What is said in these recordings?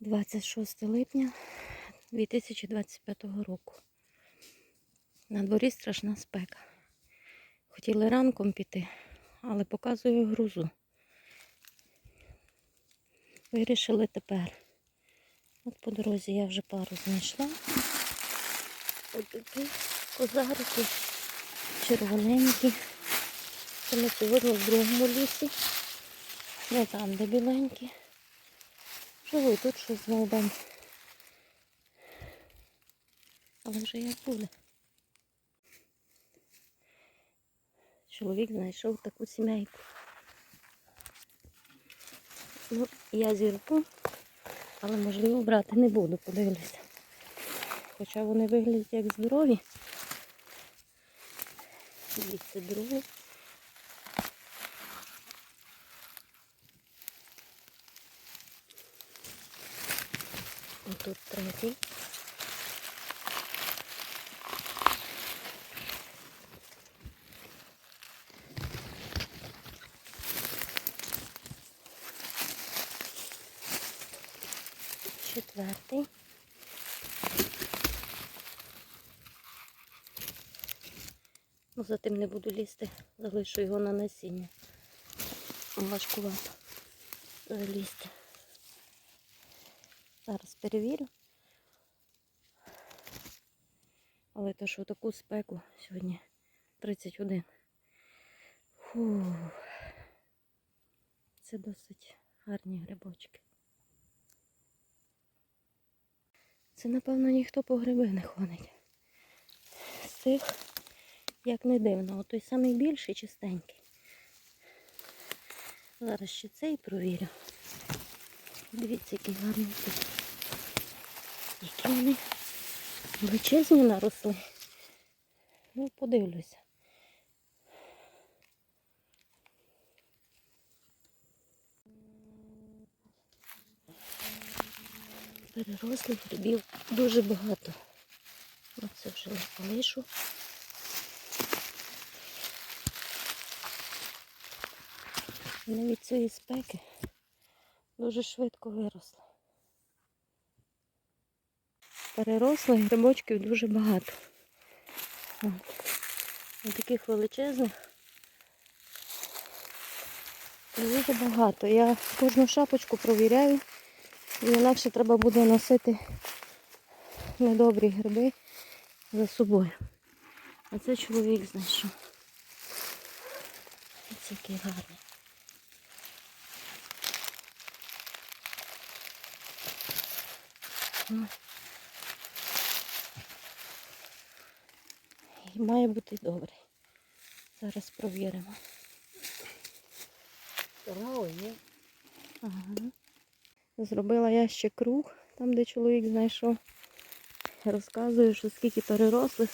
26 липня 2025 року. На дворі страшна спека. Хотіли ранком піти, але показую грузу. Вирішили тепер. От по дорозі я вже пару знайшла. Ось такі козарики, червоненькі. Це ми сьогодні в другому лісі. Не там, де біленькі. Живу і тут щось знайдемо. Але вже як буде. Чоловік знайшов таку сімейку. Ну, я зірку, але можливо брати не буду, подивлюся. Хоча вони виглядять як здорові. Дивіться, другий. Тут третій. Четвертий. Ну, за тим не буду лізти, залишу його на насіння. Важкувато залізти. Зараз перевірю. Але то, що таку спеку сьогодні 31. Фу. Це досить гарні грибочки. Це, напевно, ніхто по гриби не ходить. З тих, як не дивно, от той самий більший чистенький. Зараз ще цей провірю. Дивіться, які гарні. Які вони величезні наросли. Ну, подивлюся. Перерослих грибів дуже багато. Оце вже не полишу. Від цієї спеки дуже швидко виросли. Перерослих грибочків дуже багато. От. Таких величезних. Дуже багато. Я кожну шапочку провіряю. Інакше треба буде носити недобрі гриби за собою. А це чоловік знайшов. Ось який гарний. І має бути добрий. Зараз провіримо. Ага. Зробила я ще круг, там де чоловік знайшов. Розказую, що скільки перерослих.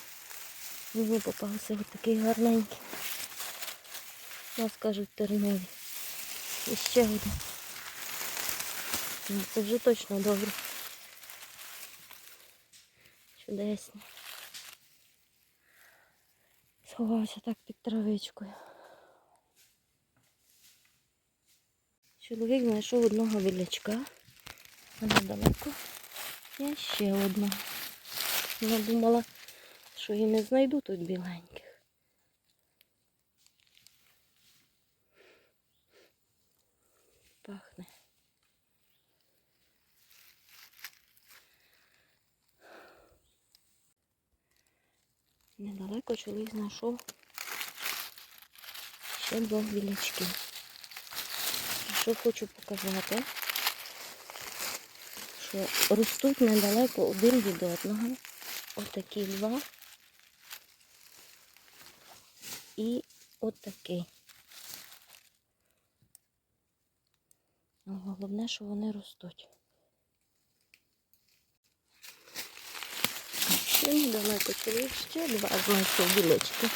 Мені попався ось такий гарненький. Нас кажуть тернові. І ще один. Ну, це вже точно добре. Чудесні. Сховався так під травичкою. Чоловік знайшов одного білячка. А недалеко є ще одна. Я думала, що і не знайду тут біленьких. Пахне. Недалеко чоловік знайшов ще двох білячків. Що хочу показати, що ростуть недалеко один від одного. Отакі два. І отакий. Але Головне, що вони ростуть. Ще недалеко чоловік ще два знайшов білечки.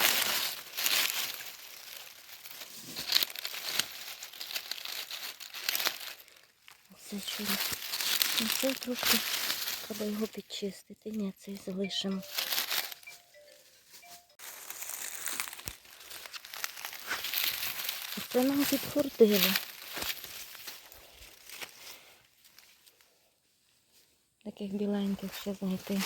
Це чудо. Ну, цей трошки треба його підчистити. Ні, цей залишимо. Це нам підхордило. Таких біленьких ще знайти.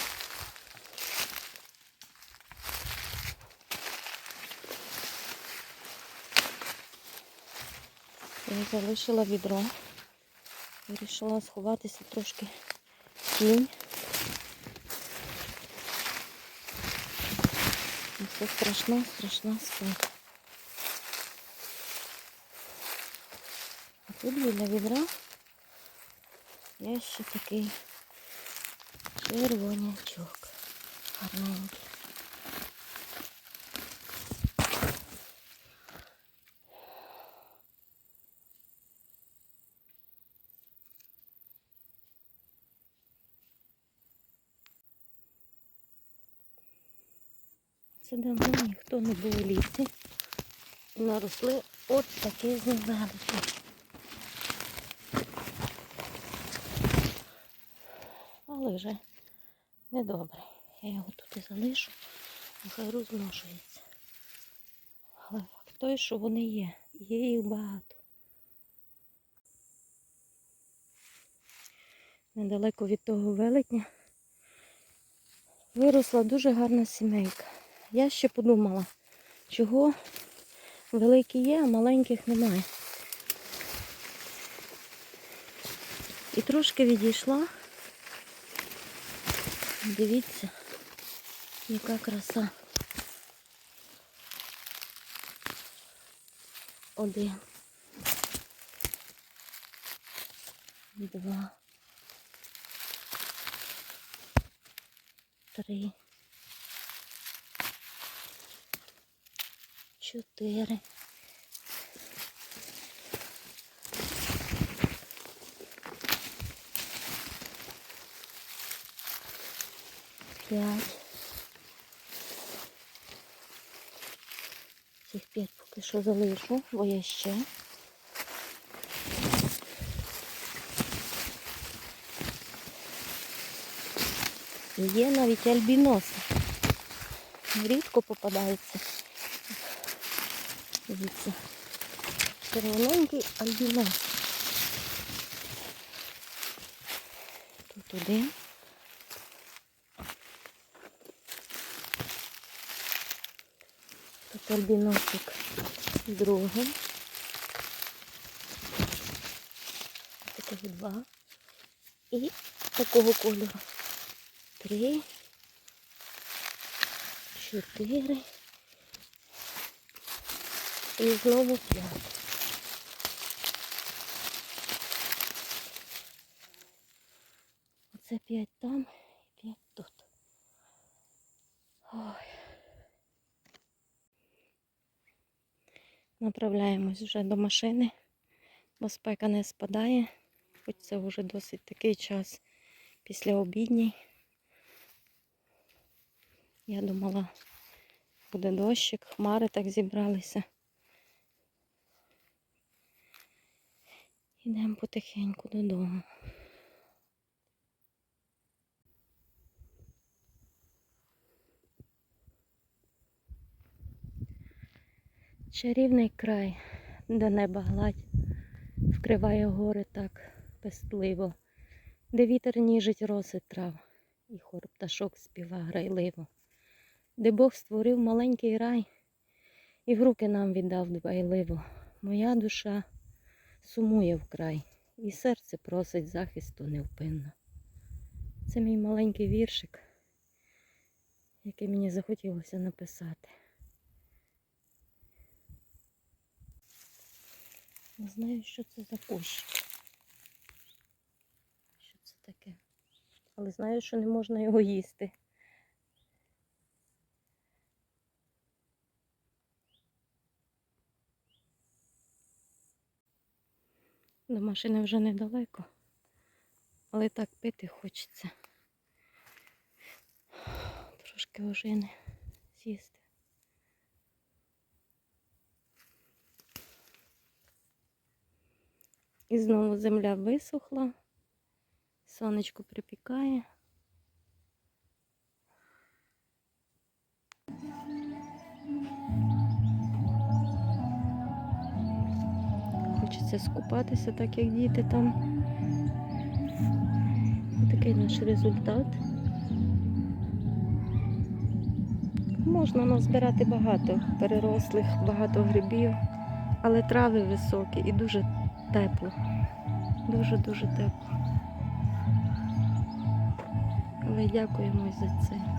Залишила відро. Вирішила сховатися трошки тінь. І Це страшна, страшна спека. А тут біля відра є ще такий червонячок. Гарненький. Давно ніхто не був у лісі. Наросли от такі зневелики. Але вже недобре. Я його тут і залишу, нехай розмножується. Але факт той, що вони є. Є їх багато. Недалеко від того велетня виросла дуже гарна сімейка. Я ще подумала, чого великі є, а маленьких немає. І трошки відійшла. Дивіться, яка краса. Один. Два. Три. Чотири. П'ять. Цих п'ять поки що залишу, бо є ще. Є навіть альбіноси. Рідко попадаються. Дивіться. Червоненький альбінос. Тут один. Тут альбіносик другий. Таких два. І такого кольору. Три. Чотири. І знову п'ять. Оце п'ять там і п'ять тут. Ой. Направляємось вже до машини, бо спека не спадає, хоч це вже досить такий час після обідній. Я думала, буде дощик, хмари так зібралися. Йдемо потихеньку додому. Чарівний край, де неба гладь, вкриває гори так пестливо, де вітер ніжить роси трав, і хор пташок співа грайливо, де Бог створив маленький рай і в руки нам віддав дбайливо. Моя душа сумує вкрай, і серце просить захисту невпинно. Це мій маленький віршик, який мені захотілося написати. Не знаю, що це за кущ. Що це таке? Але знаю, що не можна його їсти. До машини вже недалеко, але так пити хочеться. Трошки ожини з'їсти. І знову земля висохла, сонечко припікає. Хочеться скупатися, так як діти там. Такий наш результат. Можна назбирати багато перерослих, багато грибів, але трави високі і дуже тепло. Дуже-дуже тепло. Але дякуємо за це.